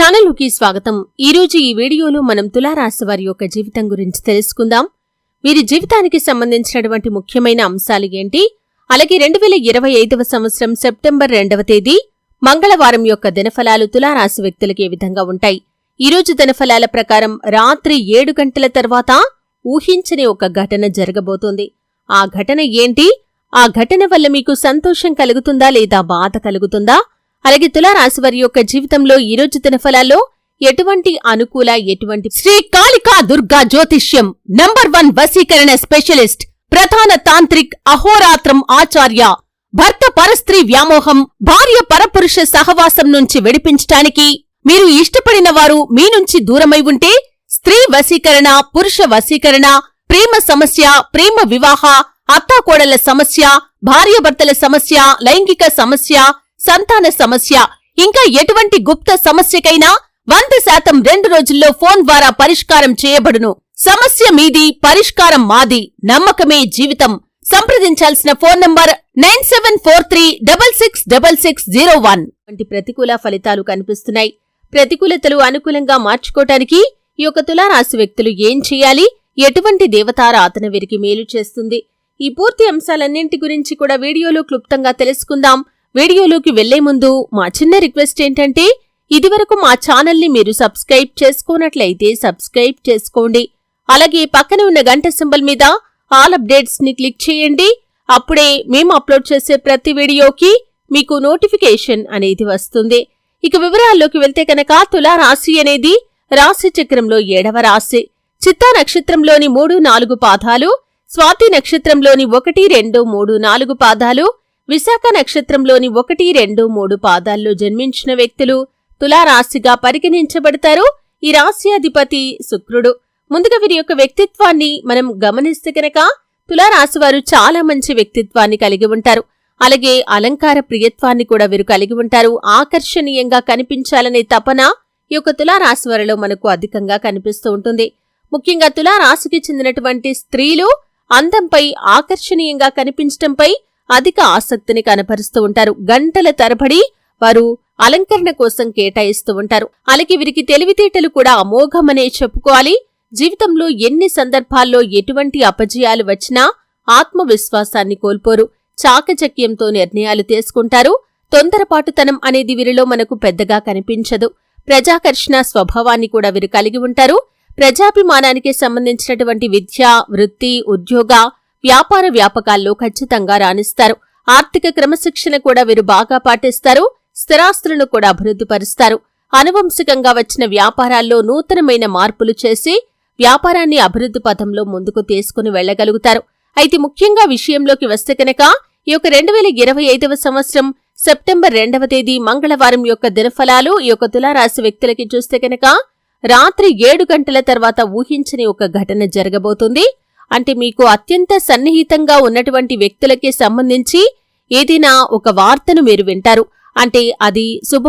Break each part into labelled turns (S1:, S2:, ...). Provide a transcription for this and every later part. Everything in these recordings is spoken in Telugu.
S1: ఛానల్కి స్వాగతం. ఈరోజు ఈ వీడియోలో మనం తులారాశి వారి యొక్క జీవితం గురించి తెలుసుకుందాం. వీరి జీవితానికి సంబంధించినటువంటి ముఖ్యమైన అంశాలు ఏంటి? అలాగే రెండు వేల ఇరవై ఐదవ సంవత్సరం సెప్టెంబర్ రెండవ తేదీ మంగళవారం యొక్క దినఫలాలు తులారాశి వ్యక్తులకు ఏ విధంగా ఉంటాయి? ఈ రోజు దినఫలాల ప్రకారం రాత్రి ఏడు గంటల తర్వాత ఊహించని ఒక ఘటన జరగబోతోంది. ఆ ఘటన ఏంటి? ఆ ఘటన వల్ల మీకు సంతోషం కలుగుతుందా లేదా బాధ కలుగుతుందా? అలాగే తులారాశి వారి యొక్క జీవితంలో ఈ రోజు దినఫలాల్లో ఎటువంటి అనుకూల ఎటువంటి శ్రీ కాళికా దుర్గా జ్యోతిష్యం నంబర్ వన్ వశీకరణ స్పెషలిస్ట్ ప్రధాన తాంత్రిక్ అహోరాత్రం ఆచార్య భర్త పరస్త్రీ వ్యామోహం భార్య పరపురుష సహవాసం నుంచి విడిపించటానికి మీరు ఇష్టపడిన వారు మీ నుంచి దూరమై ఉంటే స్త్రీ వశీకరణ పురుష వశీకరణ ప్రేమ సమస్య ప్రేమ వివాహ అత్తాకోడల సమస్య భార్యాభర్తల సమస్య లైంగిక సమస్య సంతాన సమస్య. ఇంకా ఎటువంటి గుప్త సమస్యకైనా వంద శాతం రెండు రోజుల్లో ఫోన్ ద్వారా పరిష్కారం చేయబడును. సమస్య మీది పరిష్కారం మాది. నమ్మకమే జీవితం. సంప్రదించాల్సిన phone number nine seven four three double six double six zero one. వంటి ప్రతికూల ఫలితాలు కనిపిస్తున్నాయి. ప్రతికూలతలు అనుకూలంగా మార్చుకోవటానికి ఈ యొక్క తులారాశి వ్యక్తులు ఏం చేయాలి? ఎటువంటి దేవతారాధన వీరికి మేలు చేస్తుంది? ఈ పూర్తి అంశాలన్నింటి గురించి కూడా వీడియోలో క్లుప్తంగా తెలుసుకుందాం. వీడియోలోకి వెళ్ళే ముందు మా చిన్న రిక్వెస్ట్ ఏంటంటే ఇదివరకు మా ఛానల్ని మీరు సబ్స్క్రైబ్ చేసుకోనట్లయితే సబ్స్క్రైబ్ చేసుకోండి. అలాగే పక్కన ఉన్న గంట సింబల్ మీద ఆల్ అప్డేట్స్ని క్లిక్ చేయండి. అప్పుడే మేము అప్లోడ్ చేసే ప్రతి వీడియోకి మీకు నోటిఫికేషన్ అనేది వస్తుంది. ఇక వివరాల్లోకి వెళ్తే కనుక తులా రాశి అనేది రాశి చక్రంలో ఏడవ రాశి. చిత్తా నక్షత్రంలోని మూడు నాలుగు పాదాలు స్వాతి నక్షత్రంలోని ఒకటి రెండు మూడు నాలుగు పాదాలు విశాఖ నక్షత్రంలోని ఒకటి రెండు మూడు పాదాల్లో జన్మించిన వ్యక్తులు తులారాశిగా పరిగణించబడతారు. ఈ రాశి అధిపతి శుక్రుడు. ముందుగా వీరి యొక్క వ్యక్తిత్వాన్ని మనం గమనిస్తే కనుక తులారాశివారు చాలా మంచి వ్యక్తిత్వాన్ని కలిగి ఉంటారు. అలాగే అలంకార ప్రియత్వాన్ని కూడా వీరు కలిగి ఉంటారు. ఆకర్షణీయంగా కనిపించాలనే తపన ఈ యొక్క తులారాశి వారిలో మనకు అధికంగా కనిపిస్తూ ఉంటుంది. ముఖ్యంగా తులారాశికి చెందినటువంటి స్త్రీలు అందంపై ఆకర్షణీయంగా కనిపించటంపై అధిక ఆసక్తిని కనపరుస్తూ ఉంటారు. గంటల తరబడి వారు అలంకరణ కోసం కేటాయిస్తూ ఉంటారు. అలాగే వీరికి తెలివితేటలు కూడా అమోఘమనే చెప్పుకోవాలి. జీవితంలో ఎన్ని సందర్భాల్లో ఎటువంటి అపజయాలు వచ్చినా ఆత్మవిశ్వాసాన్ని కోల్పోరు. చాకచక్యంతో నిర్ణయాలు తీసుకుంటారు. తొందరపాటుతనం అనేది వీరిలో మనకు పెద్దగా కనిపించదు. ప్రజాకర్షణ స్వభావాన్ని కూడా వీరు కలిగి ఉంటారు. ప్రజాభిమానానికి సంబంధించినటువంటి విద్య వృత్తి ఉద్యోగ వ్యాపార వ్యాపకాల్లో ఖచ్చితంగా రాణిస్తారు. ఆర్థిక క్రమశిక్షణ కూడా వీరు బాగా పాటిస్తారు. స్థిరాస్తులను కూడా అభివృద్ధిపరుస్తారు. అనువంశికంగా వచ్చిన వ్యాపారాల్లో నూతనమైన మార్పులు చేసి వ్యాపారాన్ని అభివృద్ధి పథంలో ముందుకు తీసుకుని వెళ్ళగలుగుతారు అయితే ముఖ్యంగా విషయంలోకి వస్తే కనుక ఈ యొక్క రెండు వేల ఇరవై ఐదవ సంవత్సరం సెప్టెంబర్ రెండవ తేదీ మంగళవారం యొక్క దినఫలాలు ఈ యొక్క తులారాశి వ్యక్తులకి చూస్తే కనుక రాత్రి ఏడు గంటల తర్వాత ఊహించని ఒక ఘటన జరగబోతుంది. అంటే మీకు అత్యంత సన్నిహితంగా ఉన్నటువంటి వ్యక్తులకి సంబంధించి ఏదైనా ఒక వార్తను మీరు వింటారు. అంటే అది శుభ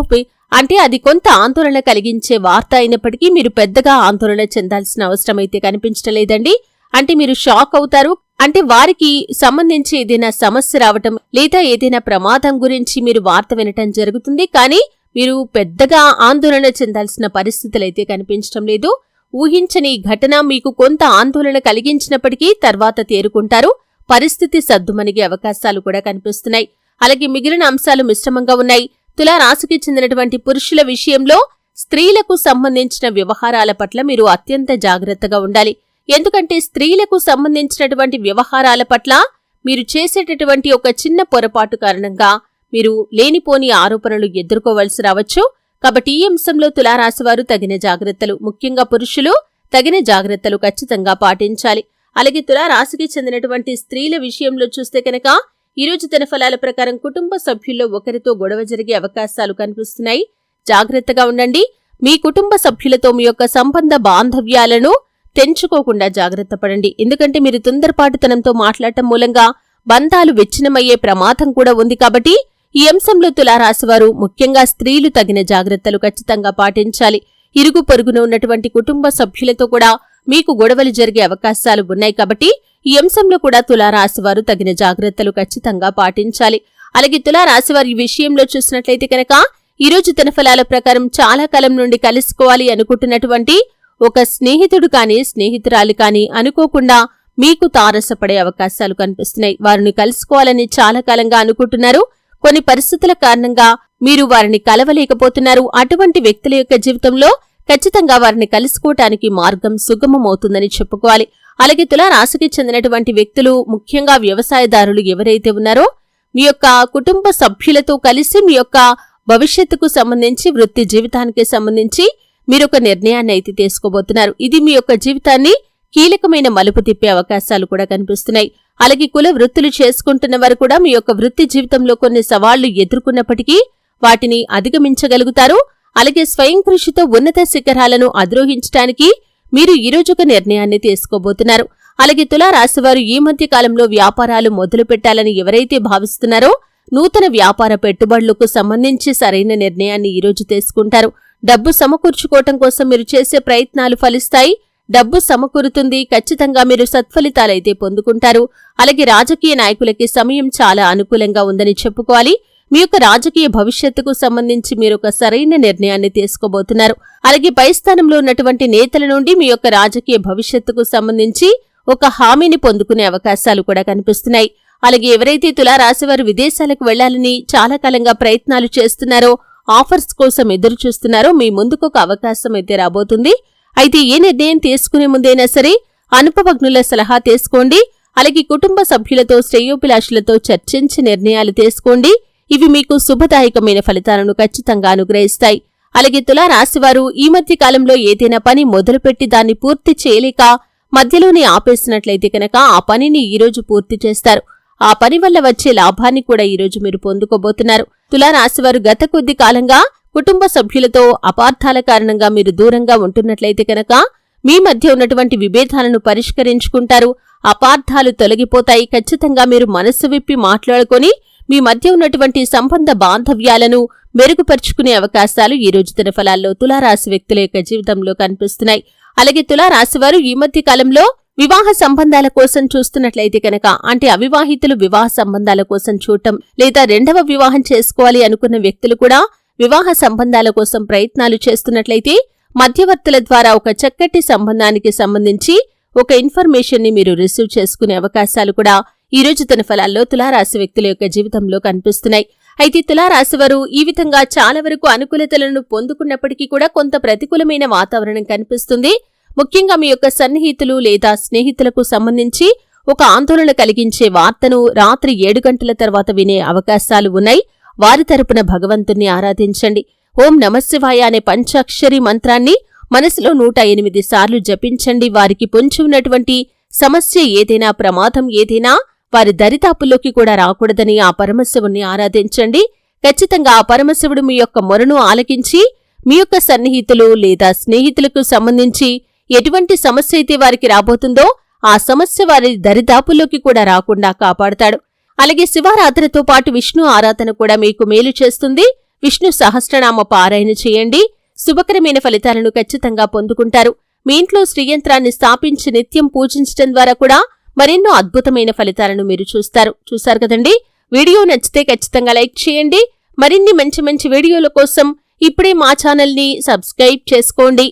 S1: అంటే అది కొంత ఆందోళన కలిగించే వార్త అయినప్పటికీ మీరు పెద్దగా ఆందోళన చెందాల్సిన అవసరం అయితే కనిపించడం లేదండి. అంటే మీరు షాక్ అవుతారు. అంటే వారికి సంబంధించి ఏదైనా సమస్య రావటం లేదా ఏదైనా ప్రమాదం గురించి మీరు వార్త వినటం జరుగుతుంది. కానీ మీరు పెద్దగా ఆందోళన చెందాల్సిన పరిస్థితులైతే కనిపించటం లేదు. ఊహించని ఘటన మీకు కొంత ఆందోళన కలిగించినప్పటికీ తర్వాత తేరుకుంటారు. పరిస్థితి సద్దుమణిగే అవకాశాలు కూడా కనిపిస్తున్నాయి. అలాగే మిగిలిన అంశాలు మిశ్రమంగా ఉన్నాయి. తులారాశికి చెందినటువంటి పురుషుల విషయంలో స్త్రీలకు సంబంధించిన వ్యవహారాల పట్ల మీరు అత్యంత జాగ్రత్తగా ఉండాలి. ఎందుకంటే స్త్రీలకు సంబంధించినటువంటి వ్యవహారాల పట్ల మీరు చేసేటటువంటి ఒక చిన్న పొరపాటు కారణంగా మీరు లేనిపోని ఆరోపణలు ఎదుర్కోవలసి రావచ్చు. కాబట్టి ఈ అంశంలో తులారాశివారు తగిన జాగ్రత్తలు ముఖ్యంగా పురుషులు తగిన జాగ్రత్తలు ఖచ్చితంగా పాటించాలి. అలాగే తులారాశికి చెందినటువంటి స్త్రీల విషయంలో చూస్తే కనుక ఈరోజు తన ఫలాల ప్రకారం కుటుంబ సభ్యుల్లో ఒకరితో గొడవ జరిగే అవకాశాలు కనిపిస్తున్నాయి. జాగ్రత్తగా ఉండండి. మీ కుటుంబ సభ్యులతో మీ యొక్క సంబంధ బాంధవ్యాలను తెంచుకోకుండా జాగ్రత్త పడండి. ఎందుకంటే మీరు తొందరపాటుతనంతో మాట్లాడటం మూలంగా బంధాలు విచ్ఛిన్నమయ్యే ప్రమాదం కూడా ఉంది కాబట్టి ఈ అంశంలో తులారాశివారు ముఖ్యంగా స్త్రీలు తగిన జాగ్రత్తలు ఖచ్చితంగా పాటించాలి. ఇరుగు పొరుగున ఉన్నటువంటి కుటుంబ సభ్యులతో కూడా మీకు గొడవలు జరిగే అవకాశాలు ఉన్నాయి కాబట్టి ఈ అంశంలో కూడా తులారాశివారు తగిన జాగ్రత్తలు ఖచ్చితంగా పాటించాలి. అలాగే తులారాశివారు ఈ విషయంలో చూసినట్లయితే కనుక ఈరోజు తన ఫలాల ప్రకారం చాలా కాలం నుండి కలుసుకోవాలి అనుకుంటున్నటువంటి ఒక స్నేహితుడు కానీ స్నేహితురాలు కానీ అనుకోకుండా మీకు తారసపడే అవకాశాలు కనిపిస్తున్నాయి. వారిని కలుసుకోవాలని చాలా కాలంగా అనుకుంటున్నారు. కొన్ని పరిస్థితుల కారణంగా మీరు వారిని కలవలేకపోతున్నారు. అటువంటి వ్యక్తుల యొక్క జీవితంలో ఖచ్చితంగా వారిని కలుసుకోవటానికి మార్గం సుగమమవుతుందని చెప్పుకోవాలి. అలాగే తులారాశికి చెందినటువంటి వ్యక్తులు ముఖ్యంగా వ్యవసాయదారులు ఎవరైతే ఉన్నారో మీ యొక్క కుటుంబ సభ్యులతో కలిసి మీ యొక్క భవిష్యత్తుకు సంబంధించి వృత్తి జీవితానికి సంబంధించి మీరు ఒక నిర్ణయాన్ని అయితే తీసుకోబోతున్నారు. ఇది మీ యొక్క జీవితాన్ని కీలకమైన మలుపు తిప్పే అవకాశాలు కూడా కనిపిస్తున్నాయి. అలాగే కుల వృత్తులు చేసుకుంటున్న వారు కూడా మీ యొక్క వృత్తి జీవితంలో కొన్ని సవాళ్ళు ఎదుర్కొన్నప్పటికీ వాటిని అధిగమించగలుగుతారు. అలాగే స్వయం కృషితో ఉన్నత శిఖరాలను అధిరోహించడానికి మీరు ఈరోజు ఒక నిర్ణయాన్ని తీసుకోబోతున్నారు. అలాగే తులారాశివారు ఈ మధ్య కాలంలో వ్యాపారాలు మొదలు పెట్టాలని ఎవరైతే భావిస్తున్నారో నూతన వ్యాపార పెట్టుబడులకు సంబంధించి సరైన నిర్ణయాన్ని ఈరోజు తీసుకుంటారు. డబ్బు సమకూర్చుకోవటం కోసం మీరు చేసే ప్రయత్నాలు ఫలిస్తాయి. డబ్బు సమకూరుతుంది. ఖచ్చితంగా మీరు సత్ఫలితాలైతే పొందుకుంటారు. అలాగే రాజకీయ నాయకులకి సమయం చాలా అనుకూలంగా ఉందని చెప్పుకోవాలి. మీ యొక్క రాజకీయ భవిష్యత్తుకు సంబంధించి మీరు ఒక సరైన నిర్ణయాన్ని తీసుకోబోతున్నారు. అలాగే పై స్థానంలో ఉన్నటువంటి నేతల నుండి మీ యొక్క రాజకీయ భవిష్యత్తుకు సంబంధించి ఒక హామీని పొందుకునే అవకాశాలు కూడా కనిపిస్తున్నాయి. అలాగే ఎవరైతే తులారాశివారు విదేశాలకు వెళ్ళాలని చాలా కాలంగా ప్రయత్నాలు చేస్తున్నారో ఆఫర్స్ కోసం ఎదురు చూస్తున్నారో మీ ముందుకు ఒక అవకాశం అయితే రాబోతుంది. అయితే ఏ నిర్ణయం తీసుకునే ముందైనా సరే అనుపవజ్ఞుల సలహా తీసుకోండి. అలాగే కుటుంబ సభ్యులతో శ్రేయోభిలాషులతో చర్చించి నిర్ణయాలు తీసుకోండి. ఇవి మీకు శుభదాయకమైన ఫలితాలను ఖచ్చితంగా అనుగ్రహిస్తాయి. అలాగే తులా రాశివారు ఈ మధ్య కాలంలో ఏదైనా పని మొదలుపెట్టి దాన్ని పూర్తి చేయలేక మధ్యలోనే ఆపేసినట్లయితే కనుక ఆ పనిని ఈరోజు పూర్తి చేస్తారు. ఆ పని వల్ల వచ్చే లాభాన్ని కూడా ఈరోజు మీరు పొందుకోబోతున్నారు. తులారాశివారు గత కొద్ది కాలంగా కుటుంబ సభ్యులతో అపార్థాల కారణంగా మీరు దూరంగా ఉంటున్నట్లయితే కనుక మీ మధ్య ఉన్నటువంటి విభేదాలను పరిష్కరించుకుంటారు. అపార్థాలు తొలగిపోతాయి. ఖచ్చితంగా మీరు మనస్సు విప్పి మాట్లాడుకొని మీ మధ్య ఉన్నటువంటి సంబంధ బాంధవ్యాలను మెరుగుపరుచుకునే అవకాశాలు ఈ రోజు తన ఫలాల్లో తులారాశి వ్యక్తుల యొక్క జీవితంలో కనిపిస్తున్నాయి. అలాగే తులారాశి వారు ఈ మధ్య కాలంలో వివాహ సంబంధాల కోసం చూస్తున్నట్లయితే కనుక అంటే అవివాహితులు వివాహ సంబంధాల కోసం చూడటం లేదా రెండవ వివాహం చేసుకోవాలి అనుకున్న వ్యక్తులు కూడా వివాహ సంబంధాల కోసం ప్రయత్నాలు చేస్తున్నట్లయితే మధ్యవర్తుల ద్వారా ఒక చక్కటి సంబంధానికి సంబంధించి ఒక ఇన్ఫర్మేషన్ని మీరు రిసీవ్ చేసుకునే అవకాశాలు కూడా ఈ రోజు తన ఫలాల్లో తులారాశి వ్యక్తుల యొక్క జీవితంలో కనిపిస్తున్నాయి. అయితే తులారాశి వారు ఈ విధంగా చాలా వరకు అనుకూలతలను పొందుకున్నప్పటికీ కూడా కొంత ప్రతికూలమైన వాతావరణం కనిపిస్తుంది. ముఖ్యంగా మీ యొక్క సన్నిహితులు లేదా స్నేహితులకు సంబంధించి ఒక ఆందోళన కలిగించే వార్తను రాత్రి ఏడు గంటల తర్వాత వినే అవకాశాలు ఉన్నాయి. వారి తరపున భగవంతుణ్ణి ఆరాధించండి. ఓం నమశివాయ అనే పంచాక్షరి మంత్రాన్ని మనసులో నూట ఎనిమిది సార్లు జపించండి. వారికి పొంచి ఉన్నటువంటి సమస్య ఏదైనా ప్రమాదం ఏదైనా వారి దరితాపుల్లోకి కూడా రాకూడదని ఆ పరమశివుణ్ణి ఆరాధించండి. ఖచ్చితంగా ఆ పరమశివుడు మీ యొక్క మొరను ఆలకించి మీ యొక్క సన్నిహితులు లేదా స్నేహితులకు సంబంధించి ఎటువంటి సమస్య అయితే వారికి రాబోతుందో ఆ సమస్య వారి దరిదాపుల్లోకి కూడా రాకుండా కాపాడతాడు. అలాగే శివారాధనతో పాటు విష్ణు ఆరాధన కూడా మీకు మేలు చేస్తుంది. విష్ణు సహస్రనామ పారాయణ చేయండి. శుభకరమైన ఫలితాలను ఖచ్చితంగా పొందుకుంటారు. మీ ఇంట్లో శ్రీయంత్రాన్ని స్థాపించి నిత్యం పూజించడం ద్వారా కూడా మరెన్నో అద్భుతమైన ఫలితాలను మీరు చూస్తారు. చూశారు కదండి? వీడియో నచ్చితే ఖచ్చితంగా లైక్ చేయండి. మరిన్ని మంచి మంచి వీడియోల కోసం ఇప్పుడే మా ఛానల్ని సబ్స్క్రైబ్ చేసుకోండి.